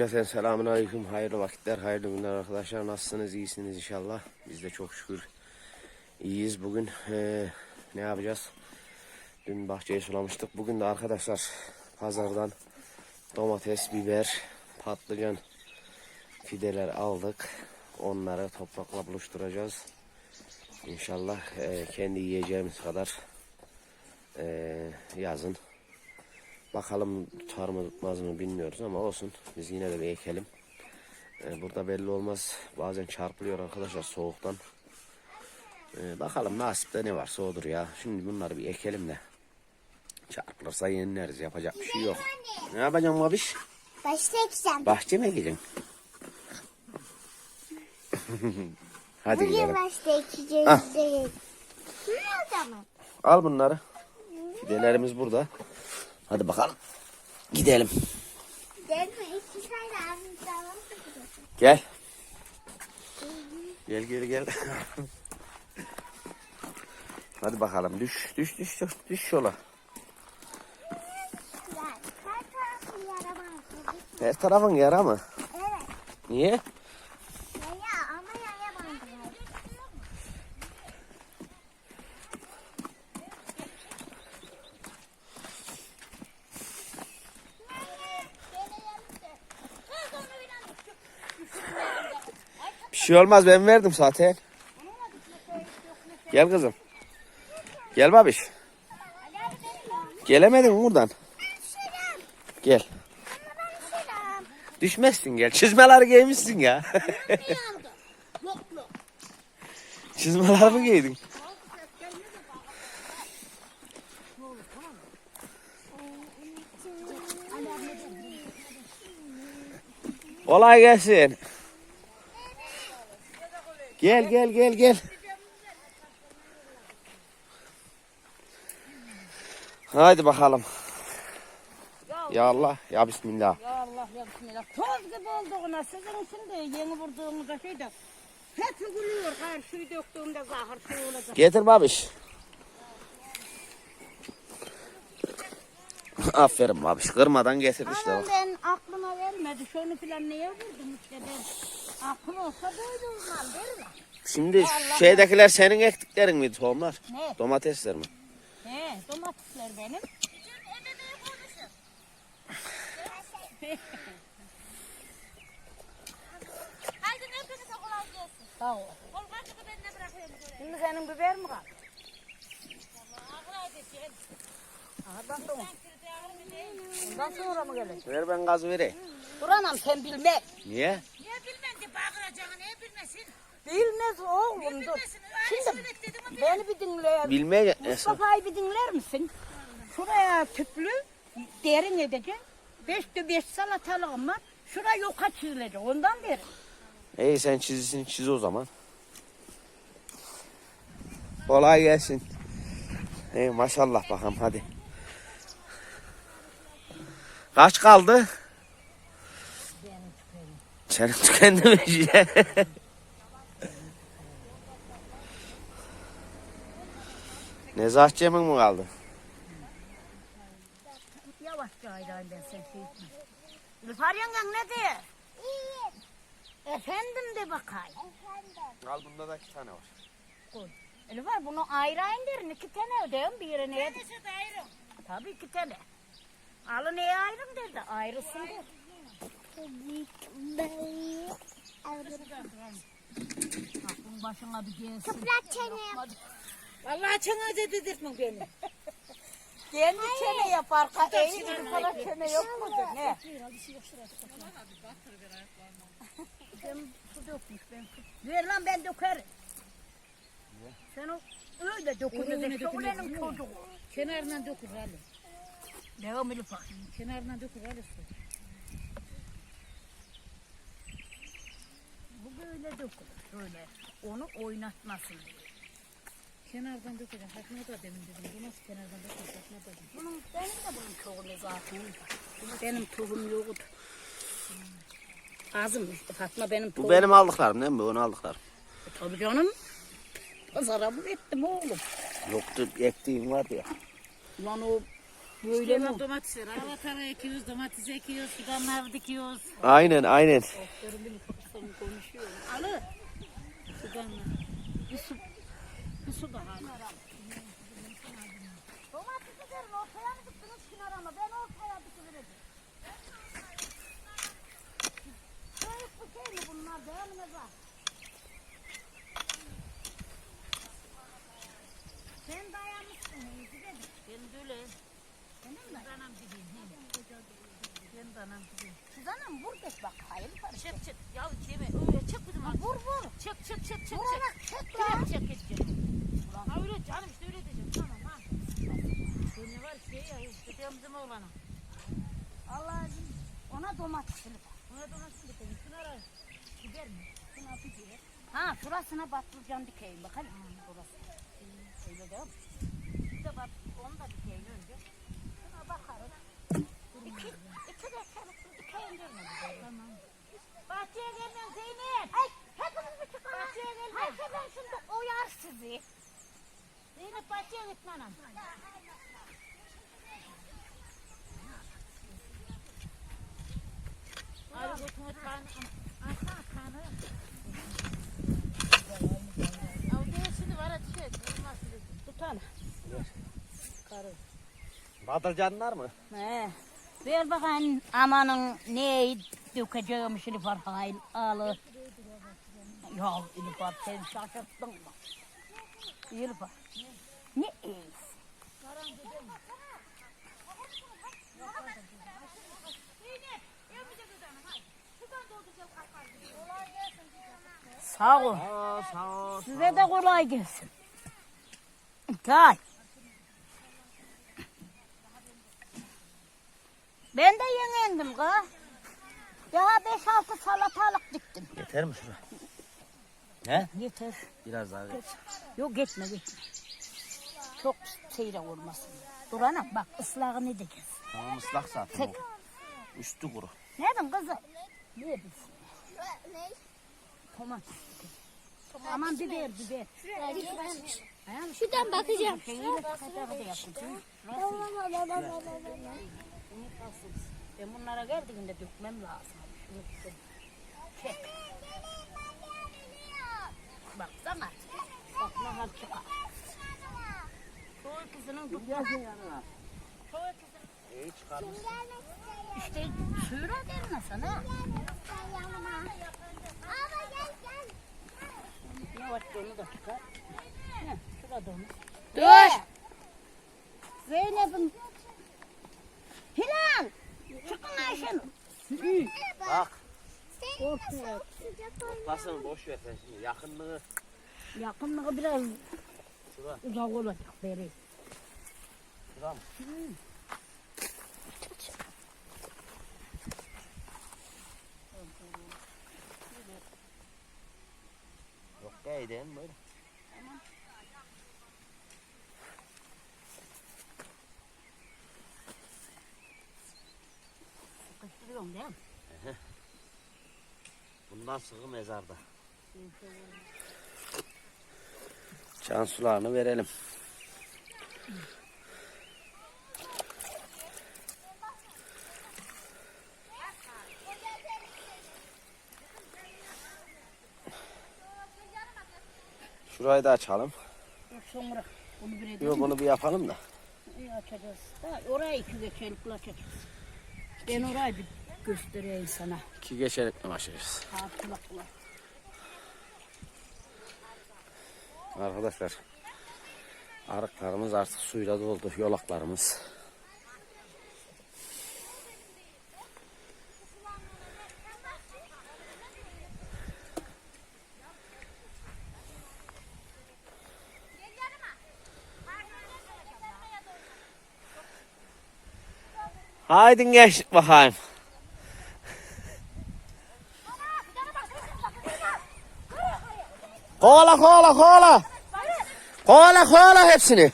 Cümleten selamun aleyküm. Hayırlı vakitler, hayırlı günler arkadaşlar. Nasılsınız? İyisiniz inşallah. Biz de çok şükür iyiyiz. Bugün eee, ne yapacağız? Dün bahçeyi sulamıştık. Bugün de arkadaşlar pazardan domates, biber, patlıcan fideler aldık. Onları toprakla buluşturacağız. İnşallah eee, kendi yiyeceğimiz kadar eee, yazın Bakalım tutar mı tutmaz mı bilmiyoruz ama olsun. Biz yine de bir ekelim. Ee, burada belli olmaz. Bazen çarpılıyor arkadaşlar soğuktan. Ee, bakalım nasipte ne varsa odur ya. Şimdi bunları bir ekelim de. Çarpılırsa yenileriz. Yapacak bir şey yok. Ne yapacağım babiş? Başta ekeceğim. Bahçe mi gideceksin? Hadi Bugün gidelim. başta ekeceğiz. Ah. Al bunları. Fidelerimiz burada. Hadi bakalım. Gidelim. Gel. Gel gel gel. Hadi bakalım düş düş düş düş, düş yola. Her tarafın yara mı? Evet. Niye? Ya, ya ama yaya bandılar. Bir şey olmaz ben verdim zaten. Gel kızım. Gel babiş. Gelemedin buradan. Gel. Düşmezsin gel. Çizmeler giymişsin ya. Çizmeler mi giydin? Kolay gelsin. Gel gel gel gel. Haydi bakalım. Ya Allah ya Bismillah. Ya Allah ya Bismillah. Toz gibi olduğuna sizin için de yeni vurduğumuzda şey de hep gülüyor. Her suyu döktüğümde zahır şey olacak. Getir babiş. Aferin babiş. Kırmadan getir işte Ama bak. ben aklıma vermedi. Şunu filan neye vurdum işte ben. Aklım olsa böyle olmam değil mi? Şimdi şeydekiler senin ektiklerin miydi tohumlar? Ne? Domatesler mi? He domatesler benim. Haydi hepinize kolay gelsin. Sağ ol. Şimdi senin biber mi edeceğim. Aha ben sonra mı gelecek? Ver ben gaz vereyim. Duranam sen bilme. Niye? Niye bilmem de bağıracağını niye bilmesin? Bilmez oğlum dur. Bilmesin. Öyle Şimdi söylet dedim ama beni bir dinle. Bilmeye Mustafa'yı bir dinler misin? Şuraya tüplü derin edeceksin. Beş de beş salatalığım var. Şuraya yoka çizilecek. Ondan beri. İyi sen çizisini çiz o zaman. Kolay gelsin. İyi maşallah bakalım hadi. Kaç kaldı? Senin tükendi mi işte? Nezahat Cem'in mi kaldı? Yavaşça ayrayım ben sen şey etme. Yengen ne diyor? İyi. Efendim de bakayım. Efendim. Al bunda da iki tane var. Elifar bunu ayrayın derin. iki tane ödeyim. Biri neye? Neyse de ayrı. Tabii iki tane. Alın neye ayrım derdi. Ayrısın der. Aklın başına bir gelsin. Toprak çene yap. Vallahi çene dedirtme beni. Kendi çene yapar. Eğil sana çene yok mudur? Ne? Ben su dökmüş ben su. Ver lan ben dökerim. Sen o öyle dökülür. Şölenin çocuğu. Kenarından dökür hadi. Devam edip bak. Kenarından dökür hadi su. Bu böyle dökülür. Şöyle. Onu oynatmasın diye. Kenardan dökeceğim. Fatma da demin dedim. Bu nasıl kenardan dökür Fatma da dedim. Bunun, benim de bunun çoğunu zaten. Benim tohum yoktu. Azım işte Fatma benim Bu tohum. benim aldıklarım değil mi? Bunu aldıklarım. Tabii canım. Pazara mı ettim oğlum? Yoktu ektiğim vardı ya. Lan o Böyle mi? Domatesler. Avatara ekiyoruz, domates ekiyoruz, fidanlar dikiyoruz. Aynen aynen. Alı. Fidanlar. Bir su, bir su da hala. Domatesi verin ortaya mı dikdiniz kenara mı? Ben ortaya dikivereceğim. Büyük bir şey mi bunlar değil mi Nezah? Sen dayanmışsın. iyi güzel. Ben de öyle. Benim mi? Danam gibiyim. Ben danam gibiyim. Siz anam vur geç bak. Hayır var. Çık çık. Ya içime. Öyle çık dedim abi. Vur vur. Çık çık çık çık. Vurarak çek Çık lan. çık çık. çık. Ulan ha öyle canım işte öyle diyeceğim. Tamam ha. Bu ne var şey ya. Gidiyorum bizim oğlana. Allah'ım ona domatesini bak. Ona domates dikelim. Şunu ara. Gider mi? Şuna bir diye. Ha şurasına patlıcan dikeyim bakalım. Ha, burası. Öyle değil mi? Bir de bak onu da dikeyim önce. Şuna bakarız. İki, iki de çabuk dikeyim mi? Tamam. Bahçeye gelmem Zeynep. Ay hepiniz mi çıkın? Bahçeye gelme. Ay ben şimdi oyar sizi. Zeynep bahçeye gitme anam. Abi götümü kan, alsana kanı. Al gel şimdi var hadi şey. Olmaz Tutan. Patlıcanlar mı? He. Ver bakayım amanın neyi dökeceğim şimdi farkayın alı. Ya İlifar sen şaşırttın mı? İlifar. Ne iyi. Sağ ol. Aa, sağ ol. Size de kolay gelsin. Gel. Ben de yengendim kız. Ya beş altı salatalık diktim. Yeter mi şura? He? Yeter. Biraz daha ver. Yok geçme geçme. Çok seyrek olmasın. Dur anam bak ıslahını dikeceğiz. Tamam ıslak zaten Tek. bu. Üstü kuru. Nereden kızım? Niye bilsin? Ne? Tamam. Aman biber biber. Şuradan bakacağım. Ben bunlara geldiğinde dökmem lazım. Çek. Bak sana. Bak ne hal çıkar. Çoğu kızının dökmesi. Çoğu kızının. İyi. İşte suyuna gelme sana. Gel. Yavaş onu da çıkar. Heh, şurada onu. Dur. Zeynep'im. Hilal. Çıkın Ayşen. Bak. Ortaya. Pasını boş ver sen şimdi. Yakınlığı. Yakınlığı biraz Şura. uzak olacak beri. Şura mı? Yok değil mi böyle? Sıkıştırıyorum değil mi? Bundan sıkı mezarda. Can sularını verelim. Şurayı da açalım. Dur Sonra bunu bir edelim. Yok bunu bir yapalım da. İyi açacağız. Da oraya iki geçelikli açacağız. Ben orayı bir göstereyim sana. İki geçerek mi başlayacağız? Hatırlatma. Arkadaşlar arıklarımız artık suyla doldu yolaklarımız. Haydi gençlik bakayım. Kovala kovala kovala. Kovala kovala hepsini.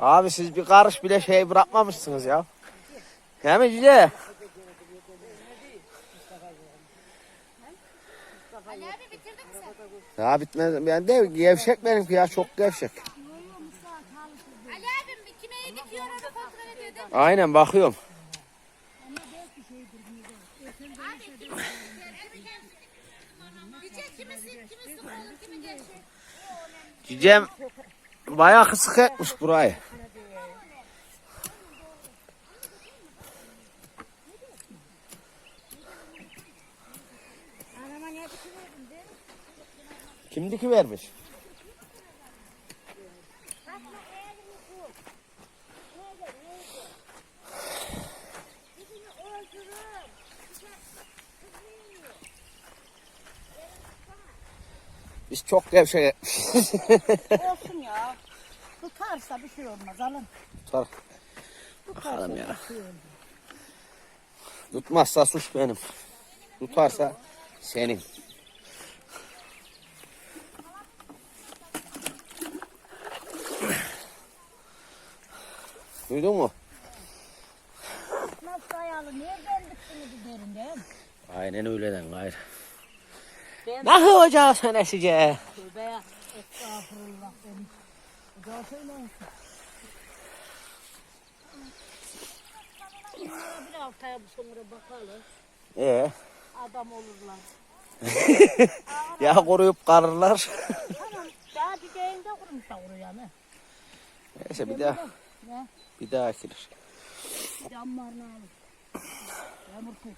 Abi siz bir karış bile şey bırakmamışsınız ya. Değil mi Cüce? Ali abi bitirdin mi sen? Daha bitmedi. Ben de gevşek benimki ya çok gevşek. Aynen bakıyorum. Cicem bayağı kısık etmiş burayı. Kim diki vermiş? Biz çok gevşek. Olsun ya. Tutarsa bir şey olmaz alın. Tutar. Bakalım ya. Tutmazsa suç benim. Tutarsa senin. Duydun mu? Nasıl dayalı? Nereden diktiniz üzerinden? Aynen öyleden gayrı. Ben- Ne hoca sen esice? Tövbe estağfurullah benim. Güzel söyleyin. Bir altı ay sonra bakalım. Ee, Adam olurlar. ya koruyup karırlar. Tamam. Daha düzeyinde kurmuşlar oraya ne? Neyse bir daha, Ne? Bir daha ekilir. Camlarını alır. Yağmur tut.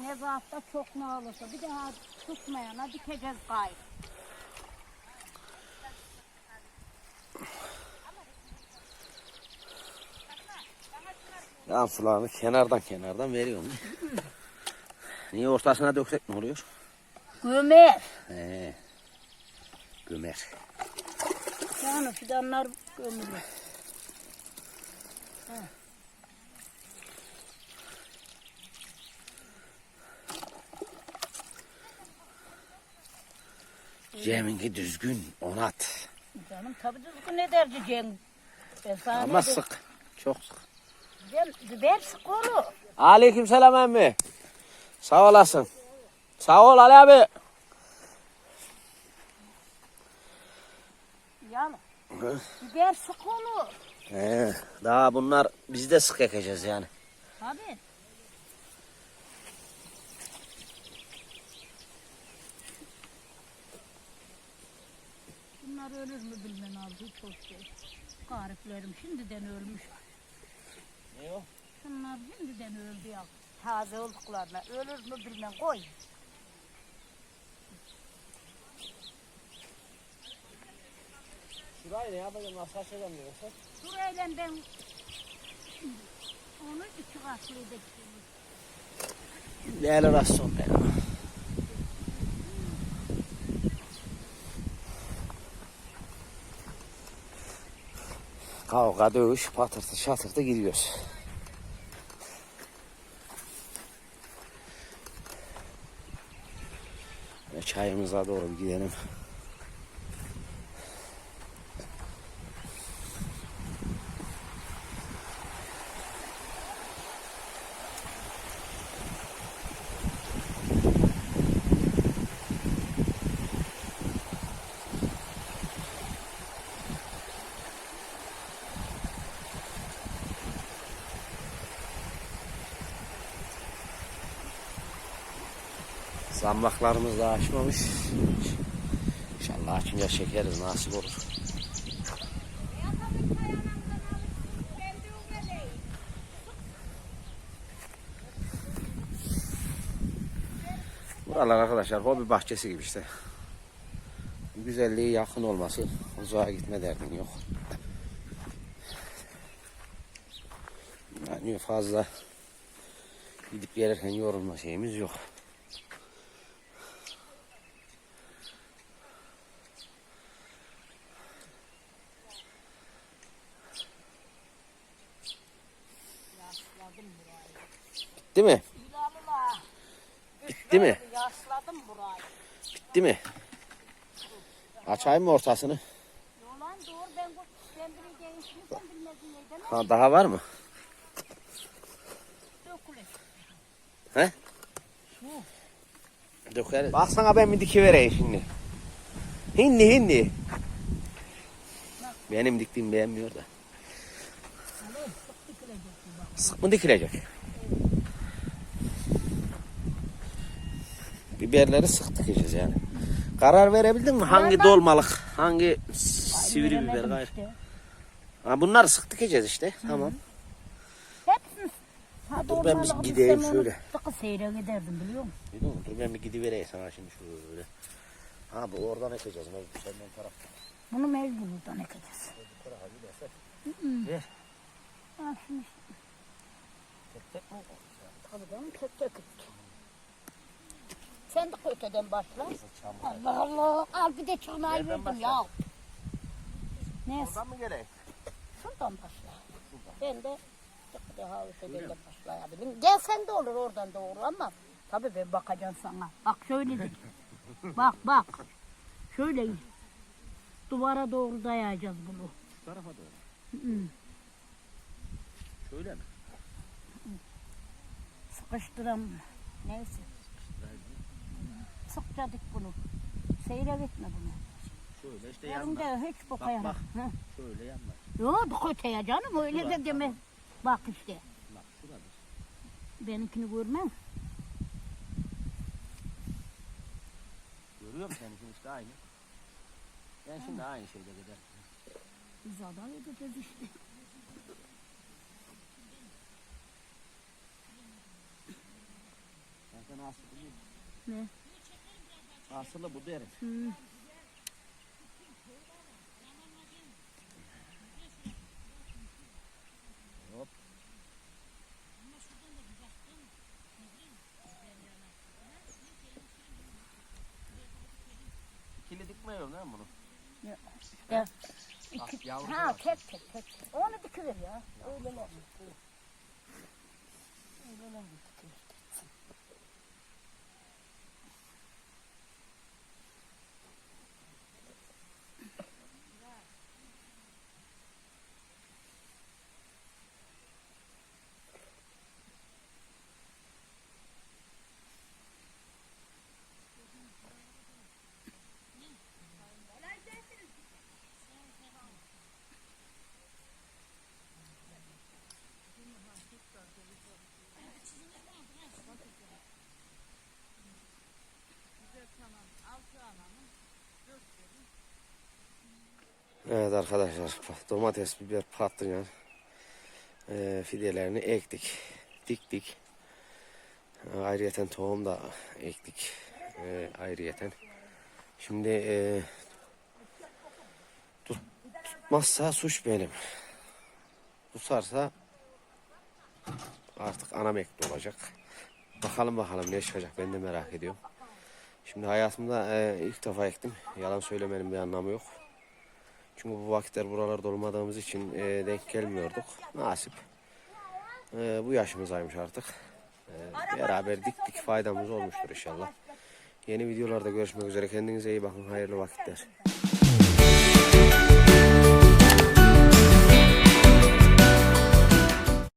Nezahatta çok ne olursa bir daha tutmayana dikeceğiz gayrı. Yan sularını kenardan kenardan veriyorum. Niye ortasına döksek ne oluyor? Gömer. He. Gömer. Yani fidanlar gömülür. Cem'inki düzgün onat. Canım tabii düzgün eder Cem. Ben sana Ama ne sık. Çok sık. diyeyim? Biber sık olur. Aleyküm selam emmi. Sağ olasın. Sağ ol Ali abi. Yani biber sık olur. He, daha bunlar biz de sık ekeceğiz yani. Tabii. Bunlar ölür mü bilmem aldı çok şey. Gariplerim şimdiden ölmüş. Ne o? Bunlar şimdiden öldü ya. Taze olduklarına ölür mü bilmem koy. Şurayı ne yapacağım? Nasıl açacağım diyorsun? Burayla ben onu iki katlı edeceğim. Değerli rasyon be. Kavga, dövüş, patırtı, şatırtı gidiyoruz. Ve çayımıza doğru gidelim. Zambaklarımız da açmamış. İnşallah açınca çekeriz nasip olur. Buralar arkadaşlar hobi bahçesi gibi işte. Güzelliği yakın olması, uzağa gitme derdin yok. Yani fazla gidip gelirken yorulma şeyimiz yok. Bitti mi? Bitti mi? Yasladım burayı. Bitti mi? Açayım mı ortasını? Yolan doğru ben bu kendimi değiştirsem bilmezdim neyden Ha, daha var mı? dökülür. He? Dökeriz. Baksana ben bir diki vereyim şimdi. Hindi hindi. Benim diktiğim beğenmiyor da. Sık mı dikilecek? Biberleri sık dikeceğiz yani. Karar verebildin mi? Hangi dolmalık, hangi sivri biber gayrı? işte. Ha, bunları sık dikeceğiz işte. Tamam. Hepsini. Ha, Dur ben bir gideyim şöyle. Sıkı seyre giderdim biliyor musun? Biliyor musun? Dur ben bir gidivereyim sana şimdi şöyle. Ha bu oradan ekeceğiz. Bu senden taraf. Bunu mecbur buradan ekeceğiz. Ver. Ha, şunu işte. Tabii canım tek tek ek. Sen de köteden başla. Allah Allah. Al bir de çırnağı verdim ya. Neyse. Oradan mı gerek? Şuradan başla. Ben de daha öteden de başlayabilirim. Gel sen de olur oradan doğru ama tabii ben bakacağım sana. Bak şöyle dik. bak bak. Şöyle duvara doğru dayayacağız bunu. Şu tarafa doğru. Hı. Şöyle mi? Sıkıştıram. Neyse. Sıkça dik bunu. Seyre gitme bunu. Şöyle işte Yerinde hiç Bak, bakayım. bak. Hı. Şöyle yanlar. Yok öteye canım öyle de deme. Bak işte. Bak şurada. Benimkini görmem. Görüyor musun seninkini işte aynı. Ben şimdi aynı şeyde gider. Biz adam edeceğiz işte. Ben sana. Ne? Asılı bu derim. Hı. Hop. İkili dikmiyorum değil mi bunu? Ya, Ah, iki, ha tek tek tek. Onu dikiver ya. Öyle mi? Öyle mi dikiver? Evet arkadaşlar domates, biber, patlıcan eee fidelerini ektik, diktik. E, Ayrıyeten tohum da ektik e, ayrıyeten. Şimdi e, tut, tutmazsa suç benim. Tutarsa artık anam ekli olacak. Bakalım bakalım ne çıkacak ben de merak ediyorum. Şimdi hayatımda e, ilk defa ektim. Yalan söylemenin bir anlamı yok. Çünkü bu vakitler buralarda olmadığımız için e, denk gelmiyorduk. Nasip. E, bu yaşımızdaymış artık. E, beraber diktik faydamız olmuştur inşallah. Yeni videolarda görüşmek üzere. Kendinize iyi bakın. Hayırlı vakitler.